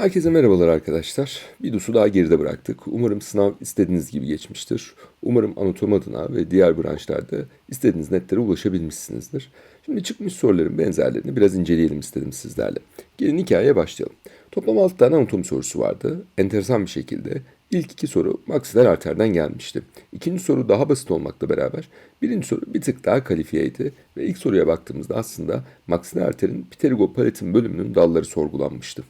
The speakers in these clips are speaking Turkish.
Herkese merhabalar arkadaşlar. DUS'u daha geride bıraktık. Umarım sınav istediğiniz gibi geçmiştir. Umarım anatomi adına ve diğer branşlarda istediğiniz netlere ulaşabilmişsinizdir. Şimdi çıkmış soruların benzerlerini biraz inceleyelim istedim sizlerle. Gelin hikayeye başlayalım. Toplam 6 tane anatomi sorusu vardı. Enteresan bir şekilde ilk iki soru maksiler arterden gelmişti. İkinci soru daha basit olmakla beraber birinci soru bir tık daha kalifiyeydi. Ve ilk soruya baktığımızda aslında maksiler arterin pterigopalatin bölümünün dalları sorgulanmıştı.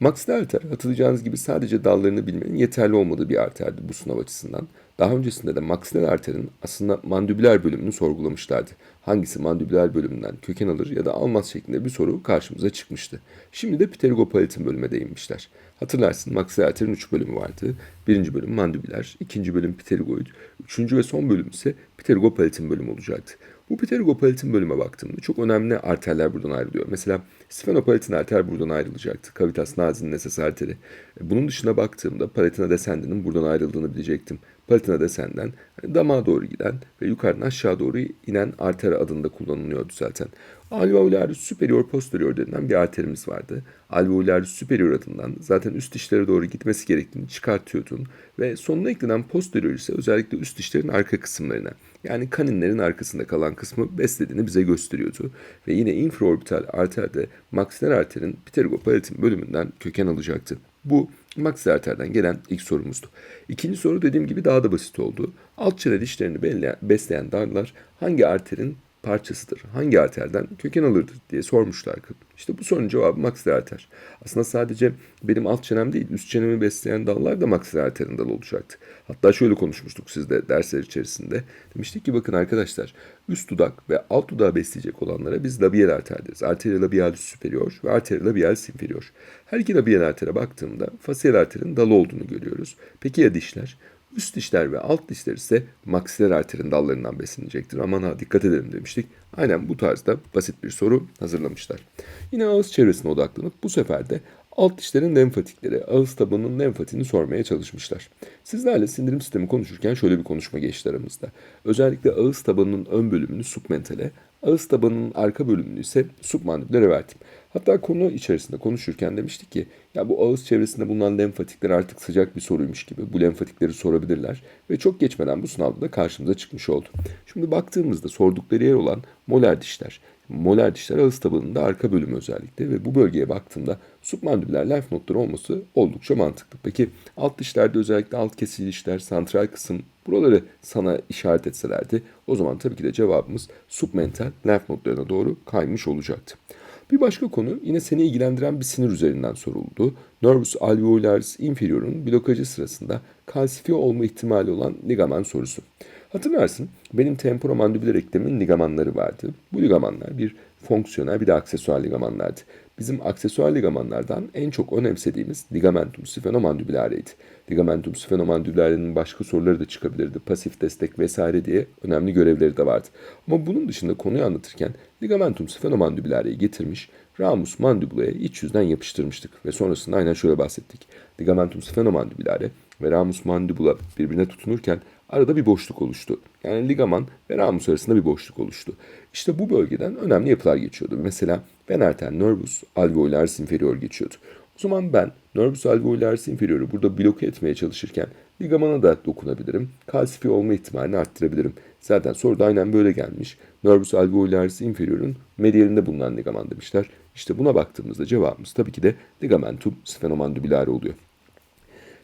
Maksiler arter hatırlayacağınız gibi sadece dallarını bilmenin yeterli olmadığı bir arterdi bu sınav açısından. Daha öncesinde de maksiler arterin aslında mandibüler bölümünü sorgulamışlardı. Hangisi mandibüler bölümünden köken alır ya da almaz şeklinde bir soru karşımıza çıkmıştı. Şimdi de pterigopalatin bölüme değinmişler. Hatırlarsın maksiler arterin 3 bölümü vardı. Birinci bölüm mandibüler, ikinci bölüm pterigoid, üçüncü ve son bölüm ise pterigopalatin bölümü olacaktı. Bu pterigopalatin bölüme baktığımda çok önemli arterler buradan ayrılıyor. Mesela sfenopalatin arter buradan ayrılacaktı. Cavitas nasinin esas arteri. Bunun dışına baktığımda palatina descendinin buradan ayrıldığını bilecektim. Palatina descenden hani damağa doğru giden ve yukarıdan aşağı doğru inen arter adında kullanılıyordu zaten. Alveolarus superior posterior denilen bir arterimiz vardı. Alveolarus superior adından zaten üst dişlere doğru gitmesi gerektiğini çıkartıyordun ve sonuna eklenen posterior ise özellikle üst dişlerin arka kısımlarına yani kaninlerin arkasında kalan kısmı beslediğini bize gösteriyordu. Ve yine infraorbital arterde maksiler arterin pterigopalatin bölümünden köken alacaktı. Bu maksiler arterden gelen ilk sorumuzdu. İkinci soru dediğim gibi daha da basit oldu. Alt çene dişlerini besleyen darlar hangi arterin parçasıdır? Hangi arterden köken alırdır diye sormuşlar. İşte bu sorunun cevabı maksiler arter. Aslında sadece benim alt çenem değil, üst çenemi besleyen dallar da maksiler arterin dalı olacaktı. Hatta şöyle konuşmuştuk sizde dersler içerisinde. Demiştik ki bakın arkadaşlar, üst dudak ve alt dudağı besleyecek olanlara biz labial arter deriz. Arteria labialis superior ve arteria labialis inferior. Her iki labial artere baktığımda facial arterin dalı olduğunu görüyoruz. Peki ya dişler? Üst dişler ve alt dişler ise maksiler arterin dallarından beslenecektir. Aman ha dikkat edelim demiştik. Aynen bu tarzda basit bir soru hazırlamışlar. Yine ağız çevresine odaklanıp bu sefer de alt dişlerin lenfatikleri, ağız tabanının lenfatini sormaya çalışmışlar. Sizlerle sindirim sistemi konuşurken şöyle bir konuşma geçti aramızda. Özellikle ağız tabanının ön bölümünü submentale, ağız tabanının arka bölümünü ise submandibüler verdim. Hatta konu içerisinde konuşurken demiştik ki ya bu ağız çevresinde bulunan lenfatikler artık sıcak bir soruymuş gibi bu lenfatikleri sorabilirler ve çok geçmeden bu sınavda da karşımıza çıkmış oldu. Şimdi baktığımızda sordukları yer olan molar dişler. Molar dişler ağız tabanında arka bölümü özellikle ve bu bölgeye baktığımda submandibüler lenf notları olması oldukça mantıklı. Peki alt dişlerde özellikle alt kesili dişler, santral kısım buraları sana işaret etselerdi o zaman tabii ki de cevabımız submental lenf notlarına doğru kaymış olacaktı. Bir başka konu yine seni ilgilendiren bir sinir üzerinden soruldu. Nervus alveolaris inferior'un blokajı sırasında kalsifiye olma ihtimali olan ligamen sorusu. Hatırlarsın benim temporomandibüler eklemin ligamanları vardı. Bu ligamanlar bir fonksiyonel bir de aksesuar ligamanlardı. Bizim aksesuar ligamanlardan en çok önemsediğimiz ligamentum sphenomandibulareydi. Ligamentum sphenomandibularinin başka soruları da çıkabilirdi. Pasif destek vesaire diye önemli görevleri de vardı. Ama bunun dışında konuyu anlatırken ligamentum sphenomandibularayı getirmiş, ramus mandibulaya iç yüzden yapıştırmıştık. Ve sonrasında aynen şöyle bahsettik. Ligamentum sphenomandibilare ve ramus mandibula birbirine tutunurken arada bir boşluk oluştu. Yani ligaman ve ramus arasında bir boşluk oluştu. İşte bu bölgeden önemli yapılar geçiyordu. Mesela venerten nervus alveolaris inferior geçiyordu. O zaman ben nervus alveolaris inferior'u burada bloke etmeye çalışırken ligamana da dokunabilirim. Kalsifiye olma ihtimalini arttırabilirim. Zaten soruda aynen böyle gelmiş. Nervus alveolaris inferior'un medialinde bulunan ligaman demişler. İşte buna baktığımızda cevabımız tabii ki de ligamentum sphenomandibular oluyor.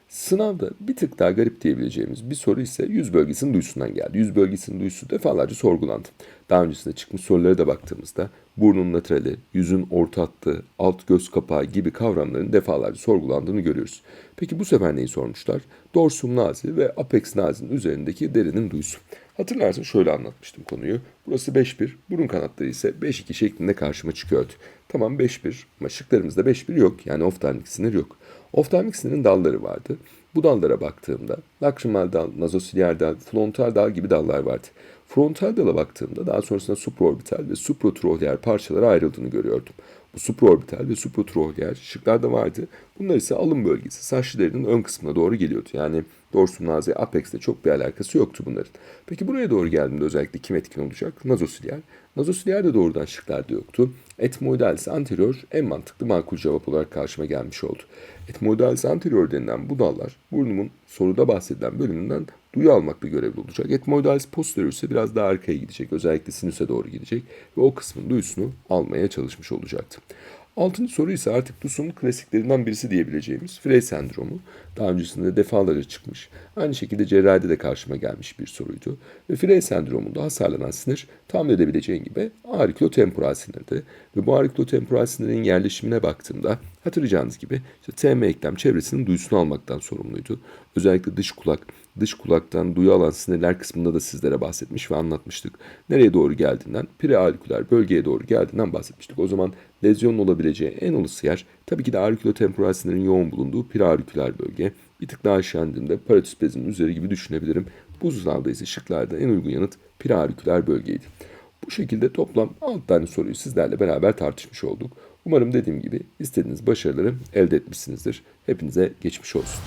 Sınavda bir tık daha garip diyebileceğimiz bir soru ise yüz bölgesinin duyusundan geldi. Yüz bölgesinin duyusu defalarca sorgulandı. Daha öncesinde çıkmış sorulara da baktığımızda burnun laterali, yüzün orta hattı, alt göz kapağı gibi kavramların defalarca sorgulandığını görüyoruz. Peki bu sefer neyi sormuşlar? Dorsum nazi ve apex nazinin üzerindeki derinin duyusu. Hatırlarsın şöyle anlatmıştım konuyu. Burası 5-1, burun kanatları ise 5-2 şeklinde karşıma çıkıyordu. Tamam 5-1 ama şıklarımızda 5-1 yok yani oftalmik sinir yok. Oftalmik sinirin dalları vardı. Bu dallara baktığımda lakrimal dal, nazosiliyer dal, frontal dal gibi dallar vardı. Frontal dala baktığımda daha sonrasında supraorbital ve supratrohleer parçalara ayrıldığını görüyordum. Supraorbital ve supratrochlear şıklarda vardı. Bunlar ise alın bölgesi saçlı derinin ön kısmına doğru geliyordu. Yani dorsum nazi apex'te çok bir alakası yoktu bunların. Peki buraya doğru geldiğinde özellikle kim etkin olacak? Nazosiliyer. Nazosiliyer de doğrudan şıklarda yoktu. Etmoidalis anterior en mantıklı makul cevap olarak karşıma gelmiş oldu. Etmoidalis anterior denilen bu dallar burnumun soruda bahsedilen bölümünden duyu almakla görevli olacak. Etmoidalis posterior ise biraz daha arkaya gidecek. Özellikle sinüse doğru gidecek ve o kısmın duyusunu almaya çalışmış olacaktı. Altıncı soru ise artık DUS'un klasiklerinden birisi diyebileceğimiz Frey sendromu. Daha öncesinde defalarca çıkmış. Aynı şekilde cerrahide de karşıma gelmiş bir soruydu. Ve Frey sendromunda hasarlanan sinir tahmin edebileceğin gibi aurikulotemporal sinirdi. Ve bu aurikulotemporal sinirin yerleşimine baktığımda hatırlayacağınız gibi işte TM eklem çevresinin duyusunu almaktan sorumluydu. Özellikle dış kulak, dış kulaktan duyu alan sinirler kısmında da sizlere bahsetmiş ve anlatmıştık. Nereye doğru geldiğinden, preaurikular bölgeye doğru geldiğinden bahsetmiştik. O zaman lezyonun olabileceği en olası yer tabii ki de aurikulotemporal sinirin yoğun bulunduğu preaurikular bölge. Bir tık daha aşağı indiğimde paratüs bezinin üzeri gibi düşünebilirim. Bu sınavda ise şıklarda en uygun yanıt preaurikular bölgeydi. Bu şekilde toplam 6 tane soruyu sizlerle beraber tartışmış olduk. Umarım dediğim gibi istediğiniz başarıları elde etmişsinizdir. Hepinize geçmiş olsun.